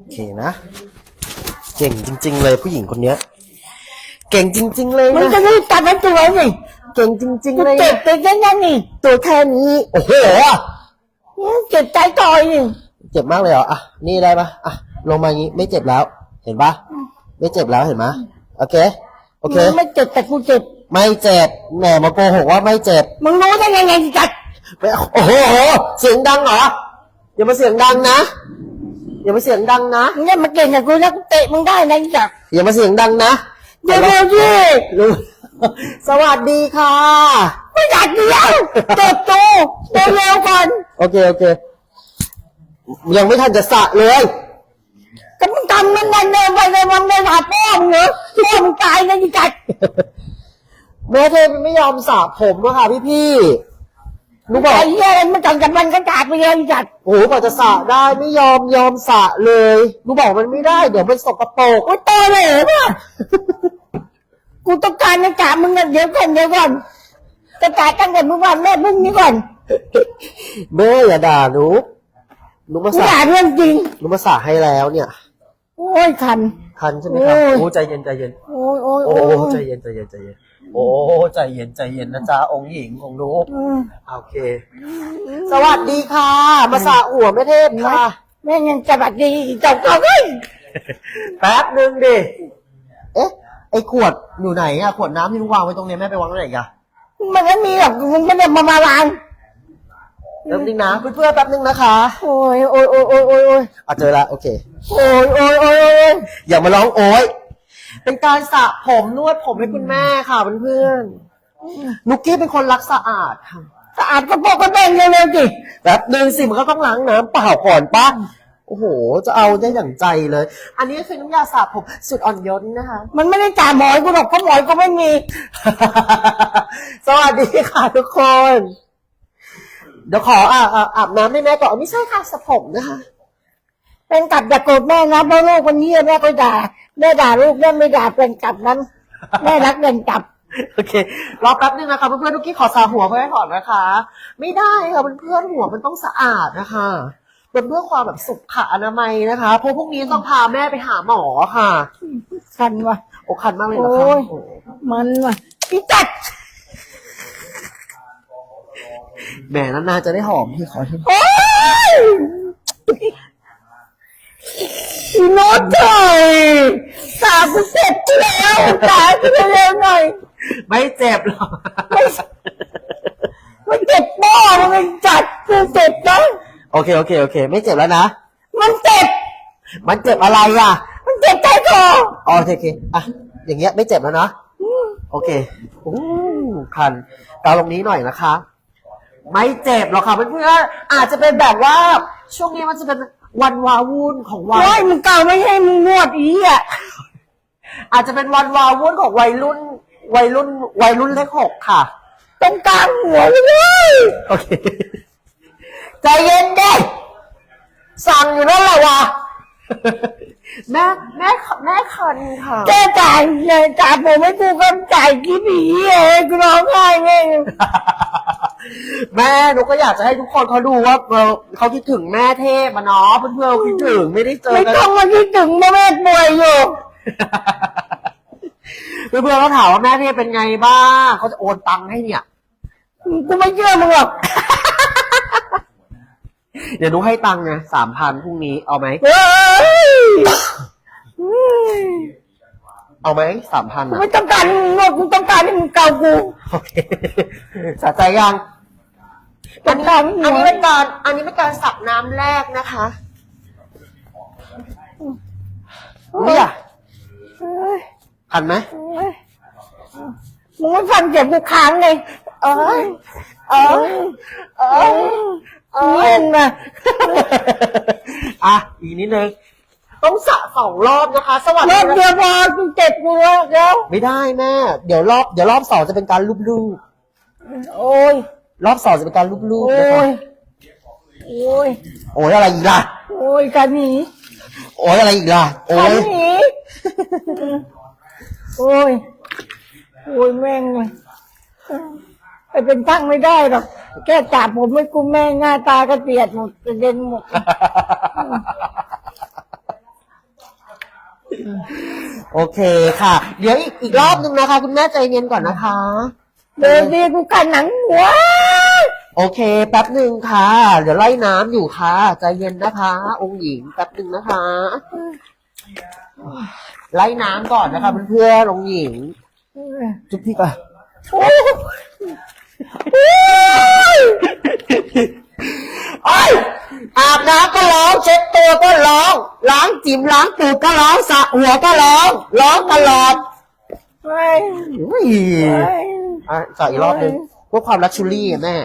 โอเคนะ เก่งจริง ๆ เลยผู้หญิงคนเนี้ย เก่งจริง ๆ เลยมันจะนะรีบตัดให้ตัวนี่เก่งจริง ๆ กูเลยเจ็นะบไปแค่นั้นนี่ตัวแค่นี้ โอ้โหเจ็บใจต่อยนี่เจ็บมากเลยเหรออะนี่ได้ปะอะลงมาอย่างงี้ไม่เจ็บแล้ว เห็นปะไม่เจ็บแล้วเห็นไหมโอเค โอเค มึงไม่เจ็บแต่กูเจ็บ ไม่เจ็บแหมมาโกหกว่าไม่เจ็บ มึงรู้ได้ยังไงจัด ไม่เอาโอ้โห เสียงดังเหรอ อย่ามาเสียงดังนะ อย่ามาเสียงดังนะมึงเนี่ยมาเก่งกับกูแล้วกูเตะมึงได้นะจัดอย่ามาเสียงดังนะเดี๋ยวดูดิรู้สวัสดีค่ะไม่อยากเดียวเจ็บตูเร็วเร็วก่อนโอเคโอเค ยังไม่ทันจะสระเลยแต่มึงทำมันนั่นเดินไปเลยมันไม่หาพ่อมึงเหรอพ่อมึงตายนะจัดแม่เทพไม่ยอมสระผมอะค่ะพี่พี่ ๆหนูบอกไอ้เหี้ยอะไรมันจังกับมันก็จัดไปเลยจัดโอ้โหกว่าจะสระได้ไม่ยอมยอมสระเลยหนูบอกมันไม่ได้ เดี๋ยวมันสกปรกโอ้ยโตเลยเหรอเนี่ยกูต้องการจะจับมึงกันเดี๋ยวก่อนเดี๋ยวก่อนจะจ่ายตั้งแต่เมื่อวานแม่พึ่งนี้ก่อนแม่อย่าด่าหนูหนูมากูสระด่าเรื่องจริง หนูมาสระให้แล้วเนี่ย โอ้ยคัน ทันใช่ไหมครับโอ้ย โอ้ใจเย็นใจเย็นโอ้ยโอ้ยโอ้โอ้ยใจเย็นใจเย็นใจเย็น โอ้ใจเย็นใจเย็นนะจ๊ะองค์หญิงองค์ลูกอืมโอเค สวัสดีค่ะ มาสระหัวแม่เทพค่ะ แม่ยังจะบัดดีจบก็เฮ้ยแป๊บหนึ่งดิเอ๊ะไอขวดอยู่ไหนอะขวดน้ำที่หนูวางไว้ตรงนี้แม่ไปวางไว้ไหนกะมันไม่มีหรอกมึงไม่ได้มามาวางแป๊บนึงนะเพื่อนๆแป๊บนึงนะคะโอ้ยโอ้ยโอ้ยโอ้ยโอ้ยโอ้ยอะเจอละโอเคโอ้ยโอ้ยโอ้ยโอ้ยอย่ามาร้องโอ๊ย เป็นการสระผมนวดผมให้คุณแม่ค่ะเพื่อนๆนุกกี้เป็นคนรักสะอาดค่ะ สะอาดก็พอก็แบ่งเร็วๆสิแป๊บหนึ่งสิมันก็ต้องล้างน้ำเปล่าก่อนป้าโอ้โห จะเอาได้อย่างใจเลย อันนี้คือน้ำยาสระผมสุดอ่อนโยนนะคะ มันไม่ได้จ่าหมอยกูหรอกเพราะหมอยก็ไม่มี สวัสดีค่ะทุกคน เดี๋ยวขออ่าอ่าอาบน้ำให้แม่ก่อนไม่ใช่ค่ะสระผมนะคะ เป็นกลับอย่าโกรธแม่นะเพราะลูกวันนี้แม่ก็ด่าแม่ด่าลูกแม่ไม่ด่าเป็นกลับนั้นแม่รักเป็นกลับ โอเค รอแป๊บนึงนะคะเพื่อนๆทุกกี้ขอสาหัวเพื่อนก่อนนะคะ ไม่ได้ค่ะเพื่อนๆหัวมันต้องสะอาดนะคะเป็นเพื่อความแบบสุขอนามัยนะคะเพราะพรุ่งนี้ต้องพาแม่ไปหาหมอค่ะคันว่ะโอ้คันมากเลยเหรอคะโอ้ยโอ้มันว่ะพี่จัดแหมนานๆจะได้หอมพี่ขอโทษโอ้ย อีโน้ตเถอยตากูเสร็จแล้วตากูเร็วๆหน่อย ไม่เจ็บหรอกไม่มันเจ็บป้อมันจัดกูเจ็บนะโอเคโอเคโอเค ไม่เจ็บแล้วนะมันเจ็บ มันเจ็บอะไรอะ มันเจ็บใจคออ๋อโอเคโอเคอะอย่างเงี้ยไม่เจ็บแล้วนะโอเคอู้คันเกาตรงนี้หน่อยนะคะ ไม่เจ็บหรอกค่ะเพื่อนๆอาจจะเป็นแบบว่าช่วงนี้มันจะเป็น วันวาวุ่นของวัยโอ้ยมึงเก่าไม่ให้มึงนวดอีอะอาจจะเป็นวันวาวุ่นของวัยรุ่น วัยรุ่น วัยรุ่นเลขหกค่ะ ตรงกลางหัวเลยโอเคใจเย็นเด้สั่งอยู่นั่นแหละวะแม่แม่แม่คันค่ะแกจ่ายเลยจ่ายผมไม่กูก็จ่ายกี่ปีเองกูร้องไห้ไง แม่หนูก็อยากจะให้ทุกคนเขาดูว่าเออเขาคิดถึงแม่เทพมาเนาะเพื่อนๆคิดถึงไม่ได้เจอไม่กัน ต้องมาคิดถึงแม่แม่ป่วยอยู่ เพื่อนๆเขาถามว่าแม่เทพเป็นไงบ้างเขาจะโอนตังค์ให้เนี่ย กูไม่เชื่อมึงหรอกเดี๋ยวหนูให้ตังค์ไงสามพันพรุ่งนี้เอาไหม เฮ้ย เอาไหมสามพันกูอะไม่ต้องการมึงนวดกูต้องการให้มึงเกากูโอเคสะใจยังต้องการให้มึอันงนี้เป็นการอันนี้เป็นการสับน้ำแรกนะคะนี่อะเฮ้ยทันไหมเฮ้ยมึงไม่ฟังเจ็บกูค้างเลยเอ้ยเอ้ยเอ้ยเอ้ยนะ อะอีกนิดนึง ต้องสระสองรอบนะคะ สวัสรดีอบนะเดียวพอกูเจ็บกูแล้วเดี๋ยวไม่ได้แม่เดี๋ยวรอบเดี๋ยวรอบสองจะเป็นการลูบลูบโอ้ยรอบสองจะเป็นการลูบลูบโอ้นะคะยโอ้ยโอ้ยอะไรอีกล่ะ โอ้ยกันหนีโอ้ยอะไรอีกล่ะ โอ้กันยหนีโอ้ยโอ้ยแม่งเลยไปเป็นตั้งไม่ได้หรอกแค่จับผมไม่กุ้มแม่งหน้าตาก็เปียดหมดกระเด็นหมด โอเคค่ะ เดี๋ยวอีกอีกรอบหนึ่งนะคะ คุณแม่ใจเย็นก่อนนะคะเดินดีกูกันหนังหัว โอเค แป๊บหนึ่งค่ะ เดี๋ยวไล่น้ำอยู่ค่ะ ใจเย็นนะคะ องค์หญิงแป๊บหนึ่งนะคะ ไล่น้ำก่อนนะคะเพื่อนๆองค์หญิง จุ๊บพี่ก่อนโอ้โอ้ยอาบน้ำก็ร้องเช็ดตัวก็ร้อง ล้างจิ๋มล้างตูดก็ร้องสระหัวก็ร้องร้องตลอดไม่อุ้ยอะสระอีกรอบหนึงเพื่อความรักชูรี่อะแม่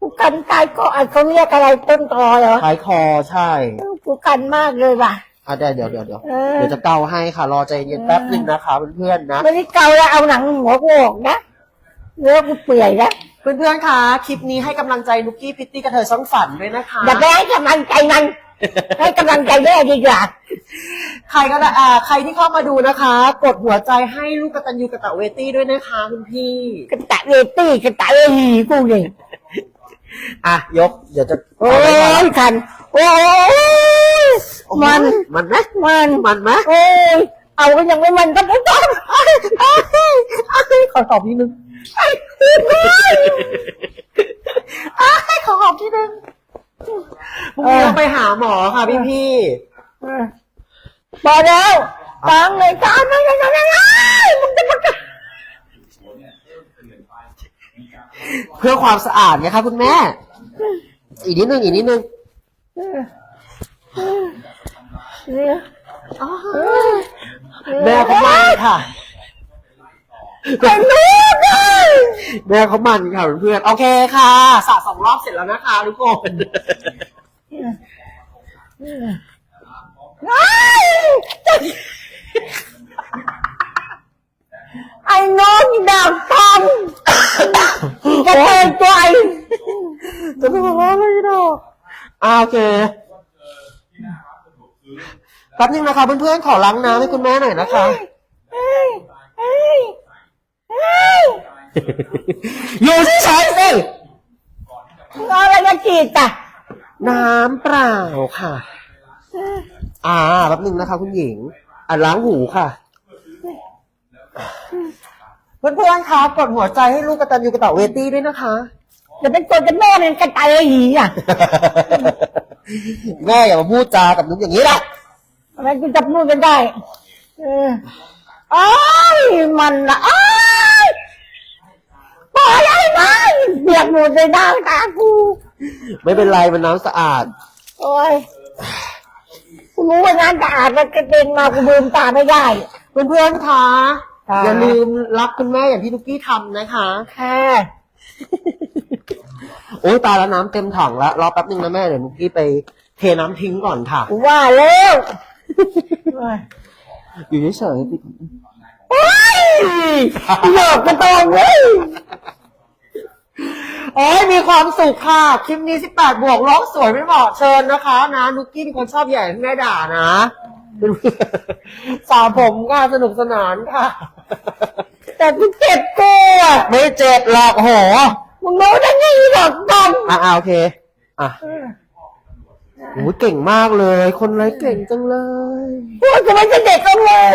กูกันตายก็อะเขาเรียกอะไรต้นตอเหรอท้ายคอใช่กูกันมากเลยว่ะ อะเดี๋ยวเดี๋ยวเดี๋ยวเดี๋ยวเออ เดี๋ยวจะเกาให้ค่ะ รอใจเย็นแป๊บหนึ่งนะคะเพื่อนๆนะ ไม่ได้เกาแล้วเอาหนังหัวกูออกนะเนื้อกูเปื่อยแล้วเพื่อนๆคะคลิปนี้ให้กำลังใจนุกกี้พิตตี้กระเทยช่องฝันด้วยนะคะ อย่าไปให้กำลังใจมัน ให้กำลังใจแม่ดีกว่าใครก็ได้อ่าใครที่เข้ามาดูนะคะ กดหัวใจให้ลูกกตันยูกตะเวตี้ด้วยนะคะคุณพี่กระตะเวตี้กระตะเวหีกูเนี่ยอะยก เดี๋ยวจะโอ้ยคัน โอ้ยโอ้โหมันมันไหมมันมันไหมโอ้ยเอาก็ยังไม่มันก็ไม่ต้องขอตอบนิดนึงอะขอหอมทีนึง พรุ่งนี้เราไปหาหมอค่ะพี่พี่พอแล้วตังเลยตังไม่ไม่ไม่ไม่มึงจะมาๆเพื่อความสะอาดไงคะคุณแม่ อีกนิดนึงอีกนิดนึงแม่เขามันค่ะ เป็นลูกเลยแม่เขามันค่ะเพื่อนๆโอเคค่ะสระสองรอบเสร็จแล้วนะคะทุกคนไอ้น้องดาวตันจะเป็นใจจะไม่บอกว่าอะไรหรอกอ่าโอเคแป๊บนึงนะคะเพื่อนๆขอล้างน้ำให้คุณแม่หน่อยนะคะ เฮ้ยเฮ้ยเฮ้ย อยู่เฉยๆสิเอาอะไรมาจีดอะน้ำเปล่าค่ะ อ่าแป๊บนึงนะคะ คุณหญิง อะล้างหูค่ะ เพื่อนๆคะกดหัวใจให้ลูกกระตันยูกระต่อเวตี้ด้วยนะคะจะเป็นตัวจะแม่เป็นกระต่ายหีอะแม่อย่ามาพูดจากับนุ๊กอย่างนี้ละอะไรกูจับมือกันได้ เออไอ้ยมันละไอ้ยปล่อยไอ้มันเบียกหม ดเลยหน้าตากู ไม่เป็นไรมันน้ำสะอาด โอ้ยกูรู้ว่างานสะอาดมันกระเด็นมากูบืมตาไม่ได้ เพื่อนๆคะค่ะ อย่าลืมรักคุณแม่อย่างที่นุกกี้ทำนะคะ ค่ะโอ้ยตายแล้วน้ำเต็มถังแล้วรอแป๊บนึงนะแม่เดี๋ยวนุกกี้ไปเทน้ำทิ้งก่อนค่ะ กูว่าแล้วโอ้ยอยู่เฉยๆสิโอ้ยหยอกกระตองเว้ย โอ้ยมีความสุขค่ะ คลิปนี้ 18 บวกร้องสวยไม่เหมาะเชิญนะคะนะนุกกี้เป็นคนชอบใหญ่ให้แม่ด่านะเป็นสาวผมก็สนุกสนานค่ะ แต่กูเจ็บกูอะไม่เจ็บหรอกโอ้โหมึงรู้ได้ไงหรอกดำอะอะโอเค อะโอ้ยเก่งมากเลย คนไรเก่งจังเลยพูดจะไม่ใช่เด็กกันเลย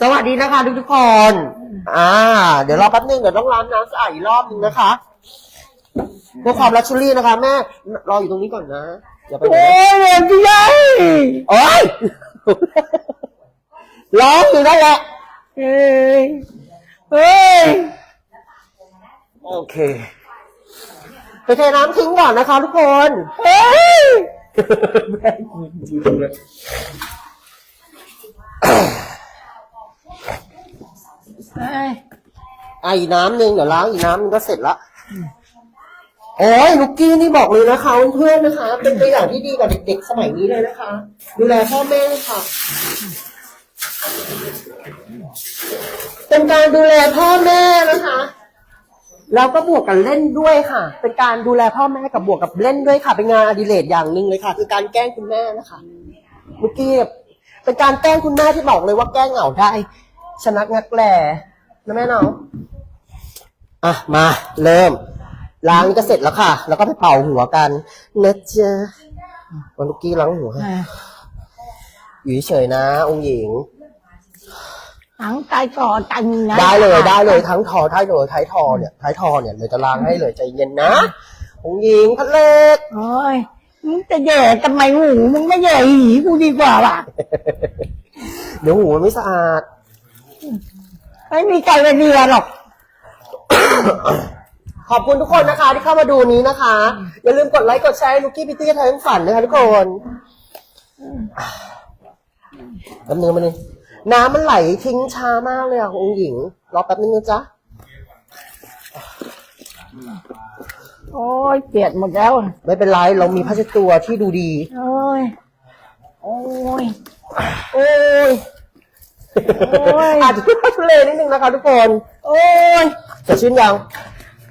สวัสดีนะคะทุกทุกๆคน อ่า เดี๋ยวรอแป๊บนึงเดี๋ยวต้องล้างน้ำสะอาดอีกรอบนึงนะคะเพื่อความรักชุลี่นะคะ แม่รออยู่ตรงนี้ก่อนนะอย่าไปไหนโอ้ยเรียนที่ไหนโอ้ยร้องอยู่นั่นแหละเฮ้ยเฮ้ยโอเคไปเทน้ำทิ้งก่อนนะคะทุกคนเฮ้ยแม่กูจริงๆ เลยอะอีกน้ำหนึ่งเดี๋ยวล้างอีกน้ำหนึงก็เสร็จละโอ้ยลูกกี้นี่บอกเลยนะคะเพื่อนๆนะคะ เป็นตัวอย่างที่ดีกับเด็กๆ สมัยนี้เลยนะคะ ดูแลพ่อแม่ค่ะ เป็นการดูแลพ่อแม่นะคะแล้วก็บวกกับเล่นด้วยค่ะ เป็นการดูแลพ่อแม่กับบวกกับเล่นด้วยค่ะ เป็นงานอดิเรกอย่างหนึ่งเลยค่ะ คือการแกล้งคุณแม่นะคะลูกกี้เป็นการแกล้งคุณแม่ที่บอกเลยว่าแกล้งเหงาได้ ชนักงักแหล่นะแม่เนาะอะ มาเริ่ม ล้างนี่ก็เสร็จแล้วค่ะ แล้วก็ไปเป่าหัวกันนะจ๊ะวันลูกกี้ล้างหัวอ่าอยู่เฉยๆนะ องค์หญิงหลังใจก่อนตังนะได้เลยได้เลยทั้งทอท้ายเลยท้ายทอเนี่ยท้ายทอเนี่ยเลยจะล้างให้เลยใจเย็นนะ องค์หญิงพัดเล็ก โอ้ยมึงจะแย่ทำไมหูมึงไม่แย่หีกูดีกว่าว่ะ เดี๋ยวหูมันไม่สะอาด ไม่มีใครไปเรียนหรอก ขอบคุณทุกคนนะคะ ที่เข้ามาดูนี้นะคะ อย่าลืมกดไลค์กดแชร์ให้ลูกกี้พิตตี้ไทยทั้งฝันนะคะทุกคนดำเนินมาเลยน้ำมันไหลทิ้งช้ามากเลยอะองค์หญิง รอแป๊บนึงนะจ๊ะ โอ้ยเกลียดหมดแล้วไม่เป็นไร เรามีผ้าเช็ดตัวที่ดูดี โอ้ย โอ้ย โอ้ยโอ้ยอาจจะทุลักทุเลนิดนึงนะคะทุกคน โอ้ยจะชื่นยัง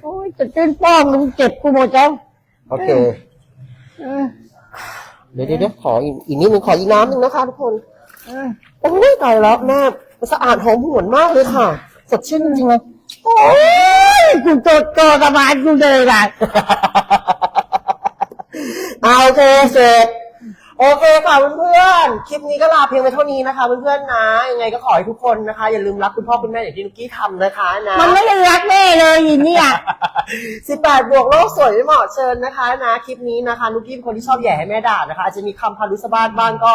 โอ้ยจะตื้นป้องมึงเจ็บกูหมดแล้วโอเคเออเดี๋ยวเดี๋ยวเดี๋ยวขออีกอีกนิดนึงขออีกน้ำหนึ่งนะคะทุกคนเออโอ้ยตายแล้วแม่มันสะอาดหอมหวนมากเลยค่ะ สดชื่นจริงๆเลยโอ้ยกูโจดโจดมากูเลยล่ะเอาโอเคเสร็จ โอเคค่ะเพื่อนๆ คลิปนี้ก็ลาเพียงไปเท่านี้นะคะเพื่อนๆนะ ยังไงก็ขอให้ทุกคนนะคะ อย่าลืมรักคุณพ่อคุณแม่อย่างที่นุกกี้ทำนะคะนะ มันไม่ได้รักแม่เลยอีเนี่ยสิบแปดบวกโลกสวยไม่เหมาะเชิญนะคะนะคลิปนี้นะคะนุกกี้เป็นคนที่ชอบแย่ให้แม่ด่านะคะอาจจะมีคำพารุสบ้านบ้างก็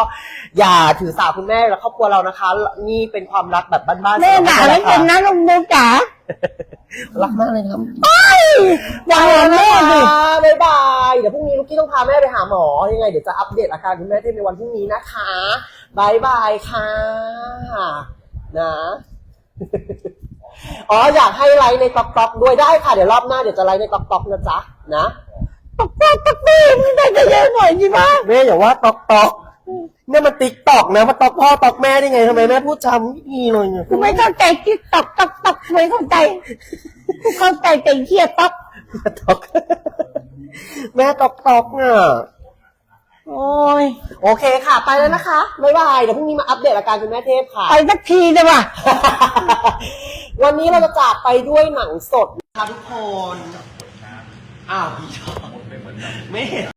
อย่าถือสาคุณแม่และครอบครัวเรานะคะ นี่เป็นความรักแบบบ้านๆแม่ด่าไม่เป็นนะลุงดูจ๋ารักมากเลยครับไอ้ยอย่าหาแม่ดิ พรุ่งนี้ลูกกี้ต้องพาแม่ไปหาหมอยังไง เดี๋ยวจะอัปเดตอาการคุณแม่ในวันพรุ่งนี้นะคะบายบายค่ะนะอ๋ออยากให้ไลค์ในต็อกต็อกด้วยได้ค่ะ เดี๋ยวรอบหน้าเดี๋ยวจะไลค์ในต็อกต็อกนะจ๊ะนะตกตกตกตีมึงได้จะเยอะหน่อยสิบ้าแม่อย่าว่าต็อกต็อกเนี่ยมันติ๊กตอกนะมาต็อกพ่อต็อกแม่ได้ไงทำไมแม่พูดจำไม่ดีเลยเนี่ยกูไม่เข้าใจที่ตกตกตกไม่เข้าใจกูเข้าใจแต่เหี้ยตกต็อก แม่ต็อกต็อกอะโอ้ยโอเคค่ะ ไปแล้วนะคะบ๊ายบายเดี๋ยวพรุ่งนี้มาอัปเดตอาการคุณแม่เทพค่ะ ไปสักทีเลยว่ะ วันนี้เราจะจากไปด้วยหนังสดนะคะทุกคน อ้าวพี่ชอบไม่เห็น